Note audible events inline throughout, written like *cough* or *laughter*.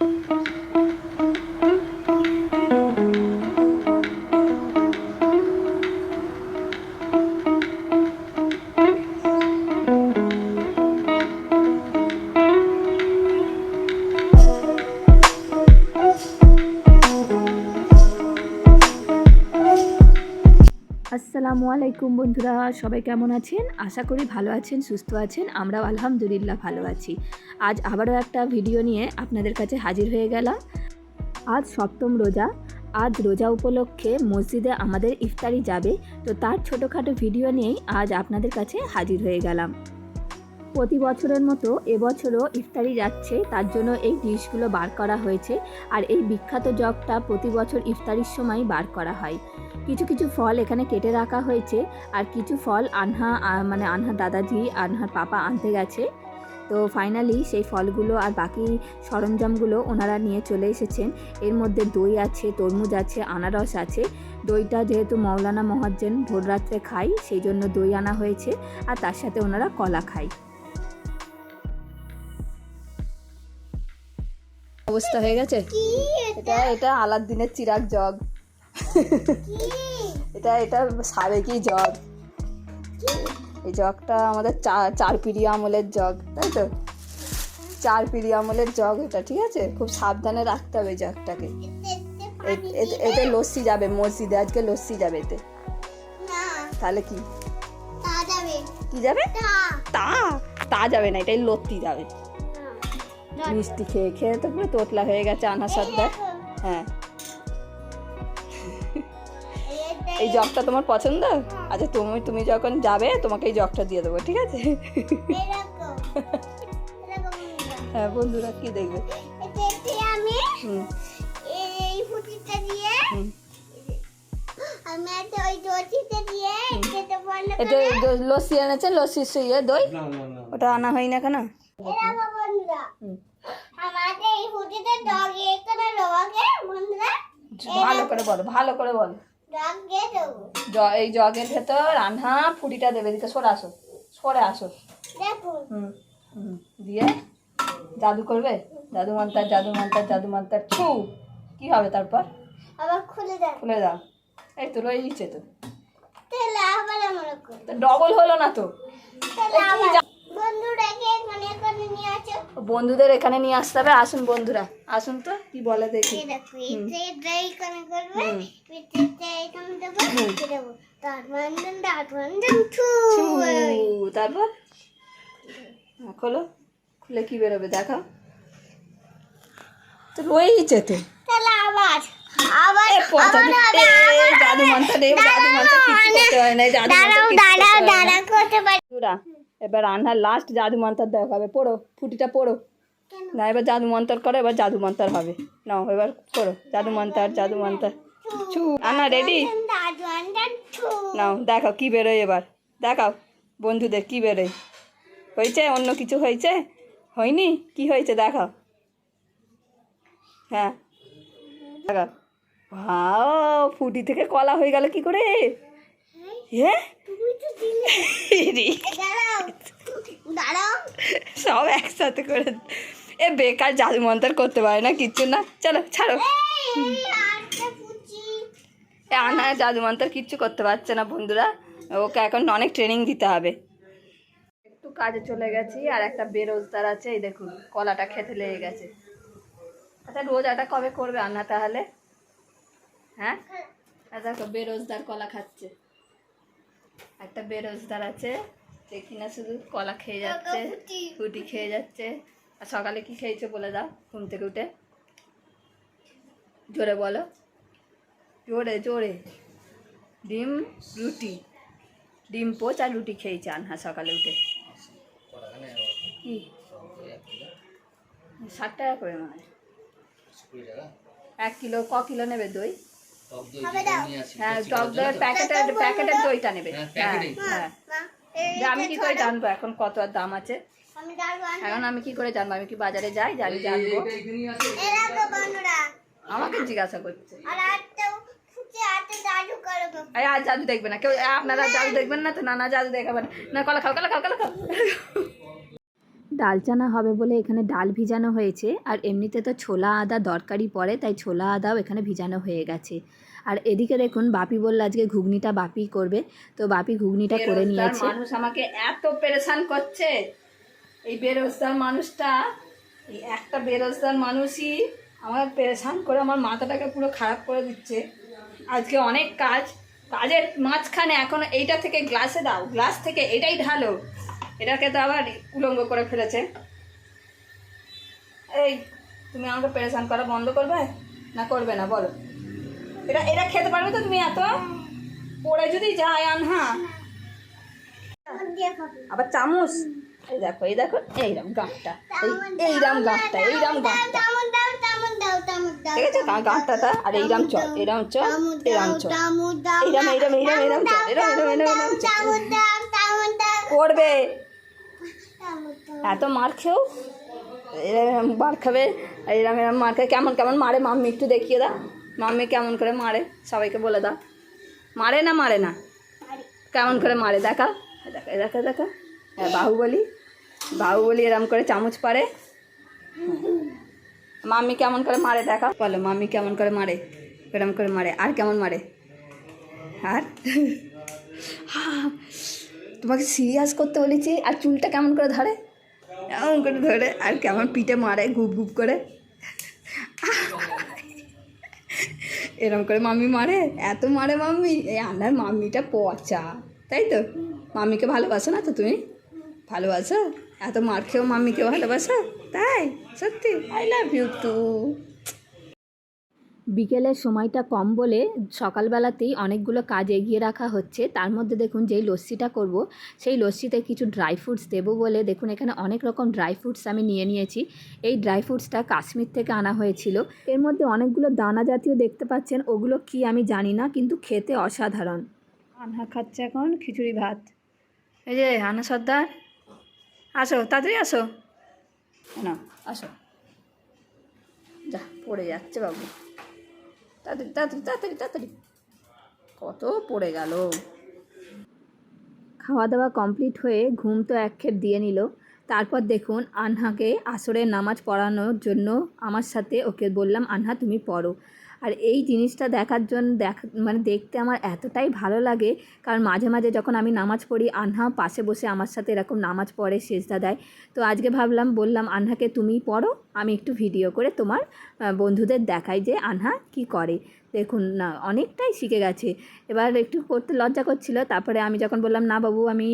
Thank you. আলাইকুম বন্ধুরা, সবাই কেমন আছেন? আশা করি ভালো আছেন, সুস্থ আছেন, আমরাও আলহামদুলিল্লাহ ভালো আছি। আজ আবারও একটা ভিডিও নিয়ে আপনাদের কাছে হাজির হয়ে গেলাম। আজ সপ্তম রোজা, আজ রোজা উপলক্ষে মসজিদে আমাদের ইফতারি যাবে, তো তার ছোটোখাটো ভিডিও নিয়েই আজ আপনাদের কাছে হাজির হয়ে গেলাম। প্রতি বছরের মতো এবছরও ইফতারি যাচ্ছে, তার জন্য এই ডিশগুলো বার করা হয়েছে, আর এই বিখ্যাত জগটা প্রতি বছর ইফতারির সময় বার করা হয়। কিছু কিছু ফল এখানে কেটে রাখা হয়েছে আর কিছু ফল আনহা মানে আনহার দাদাজি আনহার পাপা আনতে গেছে। তো ফাইনালি সেই ফলগুলো আর বাকি সরঞ্জামগুলো ওনারা নিয়ে চলে এসেছেন। এর মধ্যে দই আছে তরমুজ আছে আনারস আছে। দইটা যেহেতু মৌলানা মহাজ্জেন ভোর রাত্রে খাই সেই জন্য দই আনা হয়েছে আর তার সাথে ওনারা কলা খায়। অবস্থা হয়ে গেছে? এটা এটা আলাদিনের চিরাগ জগ। *laughs* এটা এটা সাবেকি জগ? এই জগটা আমাদের চা- চার পিড়ি আমলের জগ তাই তো? চার পিড়ি আমলের জগ এটা ঠিক আছে? খুব সাবধানে রাখতে হবে জগটাকে। এতে- লস্যি যাবে মসজিদে আজকে লস্যি যাবে এতে। তাহলে কি? কি যাবে? তা। তা? তা যাবে না এটাই লত্তি যাবে। মিষ্টি খেয়ে খেয়ে তো পুরো তোতলা হয়ে গেছে আনা সর্দার হ্যাঁ। এই জগটা তোমার পছন্দ? আচ্ছা তুমি তুমি যখন যাবে তোমাকে এই জগটা দিয়ে দেবো ঠিক আছে? হ্যাঁ বন্ধুরা কি দেখবে? আমি এই ফুটিটা দিয়ে এটা লস্যি এনেছেন? লস্যি ইয়ে দই? ওটা আনা হয় না কেন ভালো করে বলো ভালো করে বলো। এই জগের ভেতর রান্না ফুটিটা দেবে দিকে সরে আসো সরে আসো। হুম হুম দিয়ে জাদু করবে? জাদু মন্তার জাদু মন্তার জাদু মন্তার। ছু কি হবে তারপর? আবার খুলে দাও। এই তো তো। আবার আমরা করি ডবল হলো না তো তাহলে কি আবার যা- বন্ধুরাকে এখানে এখানে নিয়ে আসো বন্ধুদের এখানে নিয়ে আসতে হবে। আসুন বন্ধুরা। আসুন তো কি বলে দেখি। তারপর? হ্যাঁ, খোলো। খুলে কি বেরোবে দেখা তো রয়েই তো। তাহলে আবার। আবার পচা আবার জাদু মন্ত্র রে জাদু মন্ত্র কিছু করতে না জাদু দাঁড়াও দাঁড়াও করতে না। দাঁড়াও করতে পারি। এবার রান্নার লাস্ট জাদু মন্ত্র দেখাবে পড়ো ফুটিটা পড়ো। না এবার জাদু মন্ত্র করো এবার জাদু মন্ত্র হবে। নাও এবার করো জাদু মন্ত্র জাদু মন্ত্র ছু আনা রেডি নাও দেখাও কি বেরোয় এবার। দেখাও বন্ধুদের কি বেরোয়। হয়েছে? অন্য কিছু হয়েছে? হয়নি? কি হয়েছে? দেখাও। হ্যাঁ। দেখাও। ফুটি থেকে কলা হয়ে গেল কি করে? হ্যাঁ? দাঁড়াও। সব একসাথে করে। এ বেকার জাদু মন্ত্র করতে পারে না কিচ্ছু না। চলো ছাড়ো। আনা জাদু মন্ত্র কিচ্ছু করতে পারছে না বন্ধুরা। ওকে এখন অনেক ট্রেনিং দিতে হবে। একটু কাজে চলে গেছি আর একটা বেরোজগার আছে এই দেখুন কলাটা খেতে লেগে গেছে। আচ্ছা রোজাটা কবে করবে আনা তাহলে? হ্যাঁ? আর দেখো, বেরোজদার কলা খাচ্ছে। একটা বেরোজদার আছে যে কিনা শুধু কলা খেয়ে যাচ্ছে। রুটি খেয়ে যাচ্ছে। আর সকালে কি খেয়েছে বলে দাও, ঘুম থেকে উঠে। জোরে বলো। জোরে জোরে। ডিম, রুটি। ডিম, পোচ আর রুটি খেয়েছে আনহা সকালে উঠে। কি? ষাট টাকা করে মানে হয়। এক কিলো, ক কিলো নেবে দই? হ্যাঁ হ্যাঁ, হ্যাঁ। হ্যাঁ আমি কি করে জানব এখন কত আর দাম আছে? আমি এখন আমি কি করে জানব? আমি কি বাজারে যাই যে আমি জানব? আমাকে জিজ্ঞাসা করছে। আর জাদু দেখবে না। কেউ আপনারা জাদু দেখবেন না তো? না না জাদু দেখাবেন। না কলা খাও কলা খাও কলা খাও। ডাল চানা হবে বলে এখানে ডাল ভিজানো হয়েছে। আর এমনিতে তো ছোলা আদা দরকারি পড়ে তাই ছোলা আদাও এখানে ভিজানো হয়ে গেছে। আর এদিকে দেখুন বাপি বলল আজকে ঘুগনিটা বাপি করবে। তো বাপি ঘুগনিটা করে নিয়েছে। মানুষ আমাকে এত পেরেশান করছে। এই বেরোজগার মানুষটা এই একটা বেরোজগার মানুষই আমার পেরেশান করে আমার মাথাটাকে পুরো খারাপ করে দিচ্ছে। আজকে অনেক কাজ কাজের মাঝখানে এখন এইটা থেকে গ্লাসে দাও গ্লাস থেকে এটাই ঢালো। এটাকে তো আবার উলঙ্গ করে ফেলেছে। এই তুমি আমাকে পেরেশান করা বন্ধ করবে? না করবে না বলো। এটা এটা খেতে পারবে তো তুমি এত? পড়ে যদি যায় আনহা। দিয়ে খাব আবার চামচ? এই দেখো এই দেখো এইরকম গাঁটটা। এই এইরকম গাঁটটা এইরকম গাঁটটা। ঠিক আছে গাঁটটাটা আর এইরম চল এরম চল দাও চল এইরম এইরম এইরম এইরম চল তামুন দাও তামুন দাও। করবে। এত মার খেও এরম মার খাবে? এরম এরম মার খাবে। কেমন কেমন মারে? মাম্মি একটু দেখিয়ে দাও। মাম্মি কেমন করে মারে? সবাইকে বলে দাও। মারে না মারে না? কেমন করে মারে? দেখা। দেখা দেখা দেখা। হ্যাঁ বাহুবলি। বাহুবলি এরম করে চামচ পারে মাম্মি কেমন করে মারে? দেখা। বলো মাম্মি কেমন করে মারে? এরম করে মারে। আর কেমন মারে? আর? হ্যাঁ, তোমাকে সিরিয়াস করতে বলেছি, আর চুলটা কেমন করে ধরে? এমন করে ধরে? আর কেমন পিঠে মারে গুপ গুপ করে? এরম করে মাম্মি মারে, এত মারে মাম্মি এই আন্নার মাম্মিটা পচা, তাই তো? মাম্মিকে ভালোবাসো না তো তুমি? ভালোবাসো? এত মার খেয়েও মাম্মিকে ভালোবাসো? তাই? সত্যি আই লাভ ইউ টু বিকেলের সময়টা কম বলে সকালবেলাতেই অনেকগুলো কাজ এগিয়ে রাখা হচ্ছে। তার মধ্যে দেখুন যেই লস্যিটা করব সেই লস্যিতে কিছু ড্রাই ফ্রুটস দেবো বলে দেখুন এখানে অনেক রকম ড্রাই ফ্রুটস আমি নিয়ে নিয়েছি। এই ড্রাই ফ্রুটসটা কাশ্মীর থেকে আনা হয়েছিল। এর মধ্যে অনেকগুলো দানা জাতীয় দেখতে পাচ্ছেন ওগুলো কি আমি জানি না কিন্তু খেতে অসাধারণ। আনহা খাচ্ছে এখন খিচুড়ি ভাত। এই যে আনা সর্দার আসো তাড়াতাড়ি আসো। না আসো। যা পড়ে যাচ্ছে বাবু। তাড়াতাড়ি তাড়াতাড়ি তাড়াতাড়ি তাড়াতাড়ি। কত পড়ে গেল। খাওয়া দাওয়া কমপ্লিট হয়ে ঘুম তো একক্ষেপ দিয়ে নিল। তারপর দেখুন আনহাকে আসরের নামাজ পড়ানোর জন্য আমার সাথে ওকে বললাম, আনহা, তুমি পড়ো। আর এই জিনিসটা দেখার জন্য দেখ মানে দেখতে আমার এতটাই ভালো লাগে। কারণ মাঝে মাঝে যখন আমি নামাজ পড়ি, আনহা পাশে বসে আমার সাথে এরকম নামাজ পড়ে, সেজদা দেয়। তো আজকে ভাবলাম, বললাম, আনহাকে তুমি পড়ো, আমি একটু ভিডিও করে তোমার বন্ধুদের দেখাই যে আনহা কি করে। দেখুন না, অনেকটাই শিখে গেছে। এবার একটু করতে লজ্জা করছিল, তারপরে আমি যখন বললাম, না বাবু, আমি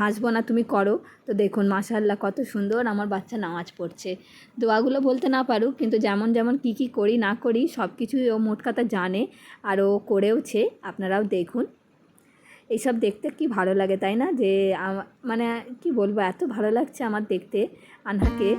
হাসবো না, তুমি করো। তো দেখুন মাশাল্লাহ কত সুন্দর আমার বাচ্চা নামাজ পড়ছে। দোয়াগুলো বলতে না পারুক, কিন্তু যেমন যেমন কি কি করি, না করি, সব কিছুই ও মোট কথা জানে আর ও করেওছে, আপনারাও দেখুন। এইসব দেখতে কি ভালো লাগে, তাই না? যে মানে কি বলব, এত ভালো লাগছে আমার দেখতে আনহাকে।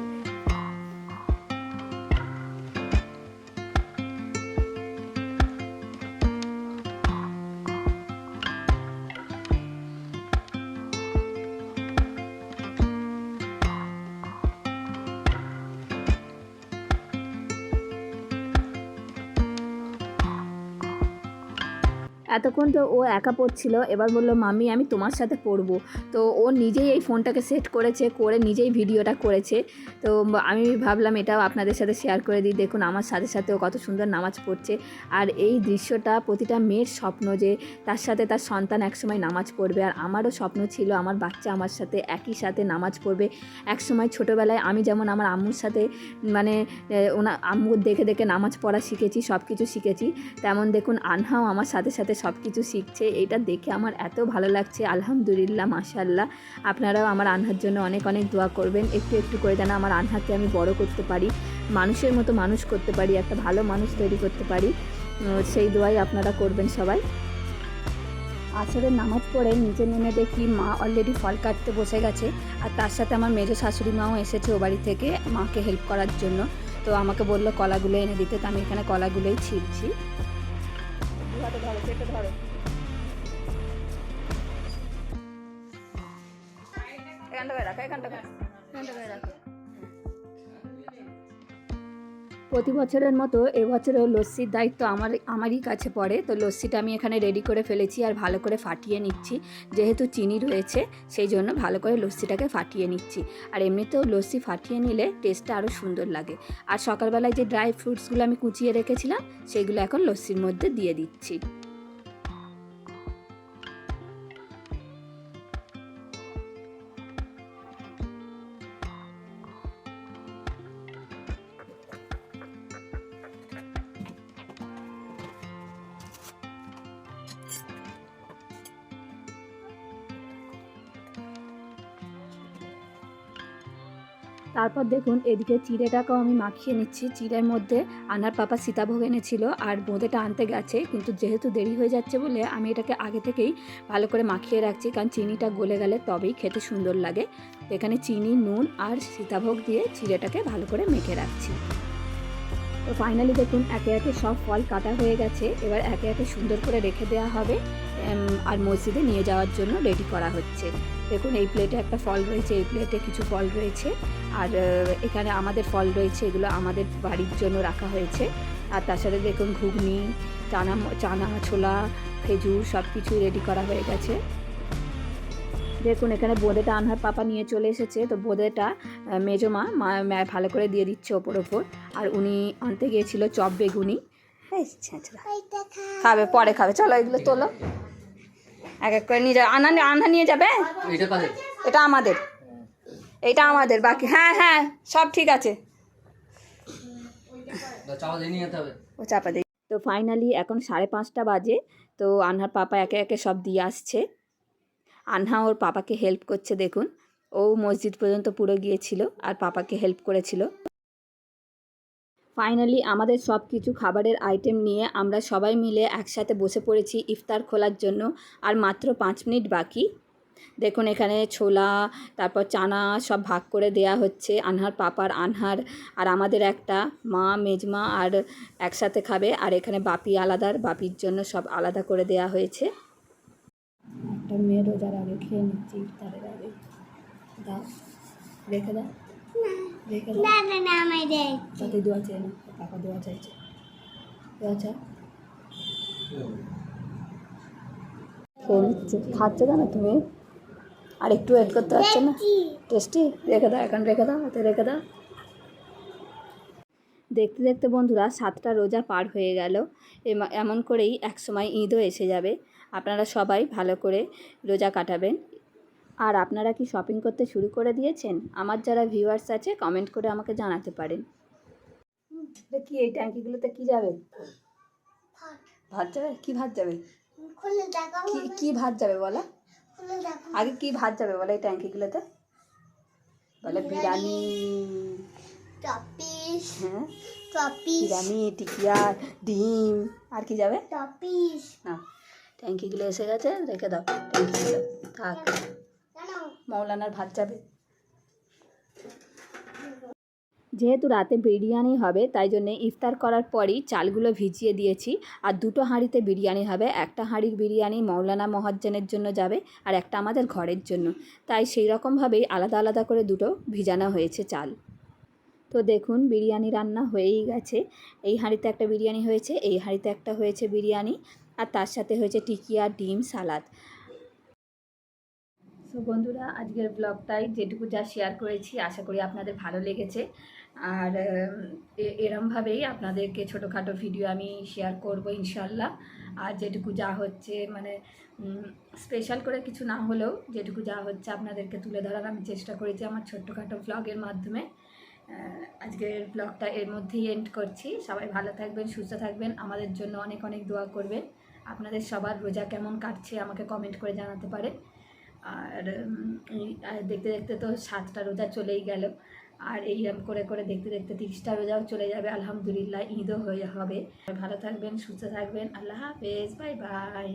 এতক্ষণ তো ও একা পড়ছিল, এবার বলল, মাম্মি, আমি তোমার সাথে পড়ব। তো ও নিজেই এই ফোনটাকে সেট করেছে, করে নিজেই ভিডিওটা করেছে। তো আমি ভাবলাম এটাও আপনাদের সাথে শেয়ার করে দিই। দেখুন, আমার সাথে সাথে ও কত সুন্দর নামাজ পড়ছে। আর এই দৃশ্যটা প্রতিটা মেয়ের স্বপ্ন যে তার সাথে তার সন্তান একসময় নামাজ পড়বে। আর আমারও স্বপ্ন ছিল আমার বাচ্চা আমার সাথে একই সাথে নামাজ পড়বে। একসময় ছোটোবেলায় আমি যেমন আমার আম্মুর সাথে মানে ওনা আম্মুর দেখে দেখে নামাজ পড়া শিখেছি সব কিছু শিখেছি, তেমন দেখুন, আনহাও আমার সাথে সাথে সব কিছু শিখছে, এটা দেখে আমার এত ভালো লাগছে। আলহামদুলিল্লাহ মাশাল্লাহ আপনারাও আমার আনহার জন্য অনেক অনেক দোয়া করবেন। একটু একটু করে যেন আমার আনহাকে আমি বড় করতে পারি, মানুষের মতো মানুষ করতে পারি, একটা ভালো মানুষ তৈরি করতে পারি। সেই দোয়াই আপনারা করবেন সবাই। আসরের নামাজ পড়ে নিচে নেমে দেখি মা অলরেডি ফল কাটতে বসে গেছে, আর তার সাথে আমার মেজো শাশুড়ি মাও এসেছে ও বাড়ি থেকে মাকে হেল্প করার জন্য। তো আমাকে বলল কলাগুলো এনে দিতে, তো আমি এখানে কলাগুলোই ছিলছি হাতে ধরো পেটে ধরো। প্রতি বছরের মতো এবছরও লস্যির দায়িত্ব আমার, আমারই কাছে পড়ে। তো লস্যিটা আমি এখানে রেডি করে ফেলেছি আর ভালো করে ফাটিয়ে নিচ্ছি। যেহেতু চিনি রয়েছে, সেই জন্য ভালো করে লস্যিটাকে ফাটিয়ে নিচ্ছি। আর এমনিতেও লস্যি ফাটিয়ে নিলে টেস্টটা আরও সুন্দর লাগে। আর সকালবেলায় যে ড্রাই ফ্রুটসগুলো আমি কুচিয়ে রেখেছিলাম, সেগুলো এখন লস্যির মধ্যে দিয়ে দিচ্ছি। তারপর দেখুন, এদিকে চিড়েটাকেও আমি মাখিয়ে নিচ্ছি। চিড়ের মধ্যে আনার পাপা সীতাভোগ এনেছিল আর বোঁদেটা আনতে গেছে, কিন্তু যেহেতু দেরি হয়ে যাচ্ছে বলে আমি এটাকে আগে থেকেই ভালো করে মাখিয়ে রাখছি, কারণ চিনিটা গলে গেলে তবেই খেতে সুন্দর লাগে। এখানে চিনি, নুন আর সীতাভোগ দিয়ে চিড়েটাকে ভালো করে মেখে রাখছি। তো ফাইনালি দেখুন, একে একে সব ফল কাটা হয়ে গেছে। এবার একে একে সুন্দর করে রেখে দেওয়া হবে আর মসজিদে নিয়ে যাওয়ার জন্য রেডি করা হচ্ছে। দেখুন, এই প্লেটে একটা ফল রয়েছে, এই প্লেটে কিছু ফল রয়েছে। আর এখানে আমাদের ফল রয়েছে, এগুলো আমাদের বাড়ির জন্য রাখা হয়েছে। আর সাথে দেখুন, ঘুগনি, চানা চানা, ছোলা, খেজুর সব কিছুই রেডি করা হয়ে গেছে। দেখুন এখানে বোঁদেটা আনহার পাপা নিয়ে চলে এসেছে। তো বোঁদেটা মেজো মা মা ভালো করে দিয়ে দিচ্ছে ওপর ওপর। আর উনি আনতে গিয়েছিল চপ বেগুনি। খাবে পরে খাবে। চলো এগুলো তোলো। এক এক করে নিয়ে যাবে আনা আনা নিয়ে যাবে? এটা এটা আমাদের। এটা আমাদের বাকি হ্যাঁ হ্যাঁ সব ঠিক আছে। ও চাপা দিই তো ফাইনালি এখন সাড়ে পাঁচটা বাজে। তো আনহার পাপা একে একে সব দিয়ে আসছে। আনহা ওর পাপাকে হেল্প করছে, দেখুন। ও মসজিদ পর্যন্ত পুরো গিয়েছিল আর পাপাকে হেল্প করেছিল। ফাইনালি আমাদের সব কিছু খাবারের আইটেম নিয়ে আমরা সবাই মিলে একসাথে বসে পড়েছি ইফতার খোলার জন্য, আর মাত্র পাঁচ মিনিট বাকি। দেখুন, এখানে ছোলা, তারপর চানা সব ভাগ করে দেয়া হচ্ছে, আনহার পাপার, আনহার, আর আমাদের একটা মা, মেজমা, আর একসাথে খাবে, আর এখানে বাপি আলাদার, বাপির জন্য সব আলাদা করে দেয়া হয়েছে। একটা মেয়ে রোজার আগে খেয়ে নিচ্ছি ইফতারের আগে। দাও রেখে দাও। রেখে দাও। তাতে দোয়া চাই না টাকা দোয়া চাইছে। দোয়া চাই ফোন খাচ্ছ কেন তুমি? আর একটু ওয়েট করতে পারছ না? টেস্টি রেখে দাও এখন রেখে দাও হাতে রেখে দাও। দেখতে দেখতে বন্ধুরা সাতটা রোজা পার হয়ে গেল। এম- এমন করেই একসময় ঈদও এসে যাবে। আপনারা সবাই ভালো করে রোজা কাটাবেন। আর আপনারা কি শপিং করতে শুরু করে দিয়েছেন? আমার যারা ভিউয়ার্স আছে কমেন্ট করে আমাকে জানাতে পারেন। কি এই ট্যাঙ্কিগুলোতে কি যাবে? ভাত। যাবে? কি ভাত যাবে? খুলে দেখো কি কি ভাত যাবে বলা? আগে কি ভাত যাবে বলে এই ট্যাঙ্কিগুলোতে? বলে বিরিয়ানি। টপিস। হ্যাঁ? টপিস। বিরিয়ানি টিকিয়া ডিম আর কি যাবে? টপিস। না ট্যাঙ্কিগুলো এসে গেছে রেখে দাও ট্যাঙ্কিগুলো। থাক। মৌলানার ভাত যাবে। যেহেতু রাতে বিরিয়ানি হবে তাই জন্যে ইফতার করার পরই চালগুলো ভিজিয়ে দিয়েছি। আর দুটো হাঁড়িতে বিরিয়ানি হবে একটা হাঁড়ির বিরিয়ানি মৌলানা মহাজ্জানের জন্য যাবে আর একটা আমাদের ঘরের জন্য। তাই সেই রকমভাবেই আলাদা আলাদা করে দুটো ভিজানো হয়েছে চাল। তো দেখুন, বিরিয়ানি রান্না হয়েই গেছে। এই হাঁড়িতে একটা বিরিয়ানি হয়েছে, এই হাঁড়িতে একটা হয়েছে বিরিয়ানি, আর তার সাথে হয়েছে টিকিয়া ডিম সালাদ। সো বন্ধুরা, আজকের ব্লগটাই যেটুকু যা শেয়ার করেছি, আশা করি আপনাদের ভালো লেগেছে। আর এরমভাবেই আপনাদেরকে ছোটোখাটো ভিডিও আমি শেয়ার করব ইনশাল্লাহ আর যেটুকু যা হচ্ছে মানে স্পেশাল করে কিছু না হলেও যেটুকু যা হচ্ছে আপনাদেরকে তুলে ধরার আমি চেষ্টা করেছি আমার ছোট্টখাটো ব্লগের মাধ্যমে। আজকের ব্লগটা এর মধ্যেই এন্ড করছি। সবাই ভালো থাকবেন, সুস্থ থাকবেন। আমাদের জন্য অনেক অনেক দোয়া করবেন। আপনাদের সবার রোজা কেমন কাটছে আমাকে কমেন্ট করে জানাতে পারে আর দেখতে দেখতে তো সাতটা রোজা চলেই গেল। আর এইরকম করে করে দেখতে দেখতে তিরিশটা রোজাও চলে যাবে। আলহামদুলিল্লাহ, ঈদও হয়ে হবে। ভালো থাকবেন, সুস্থ থাকবেন। আল্লাহ হাফেজ। Bye bye.